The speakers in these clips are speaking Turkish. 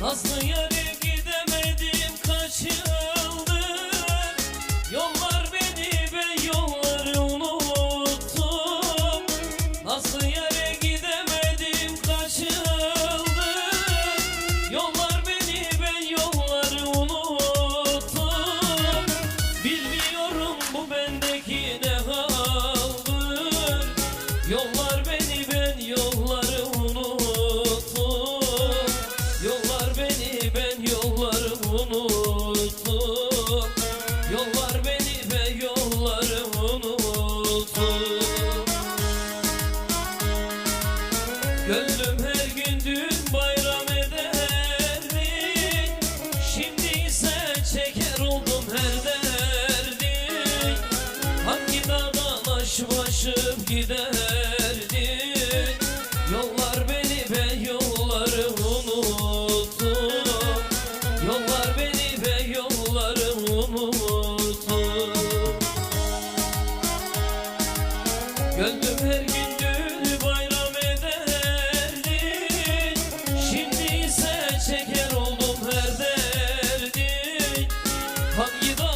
Nazlı yârim Gönlüm her gün bayram ederdi. Şimdi ise çeker oldum her derdi. Hangi dağdan aşıp giderdi? Yollar beni ve yolları unuttu. Yollar beni ve yolları unuttu. Gönlüm her Hangi dağdan aşı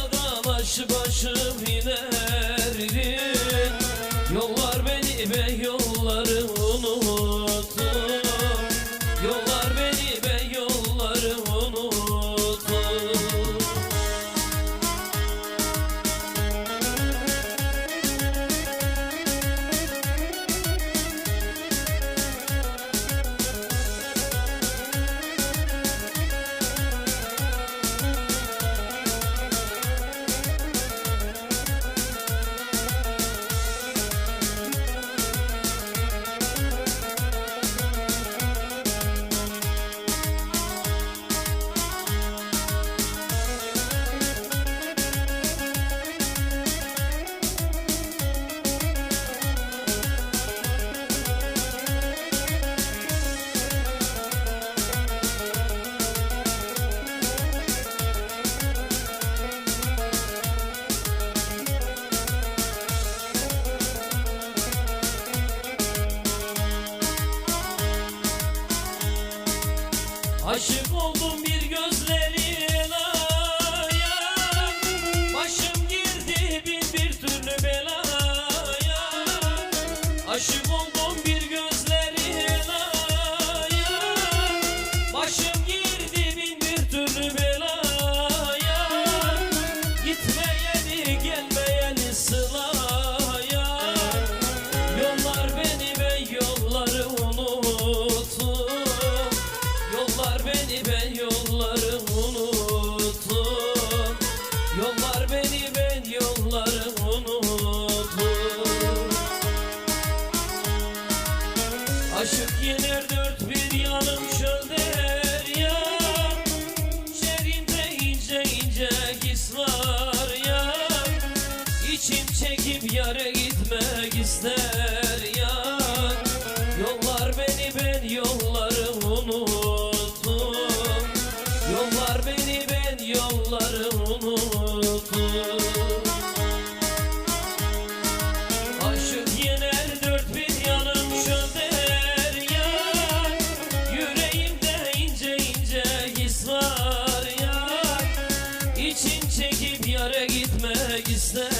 Aşık oldum bir gözlerine Başım girdi bin bir türlü belaya. Aşık yolları unuttum. Aşık yener yere gitmek ister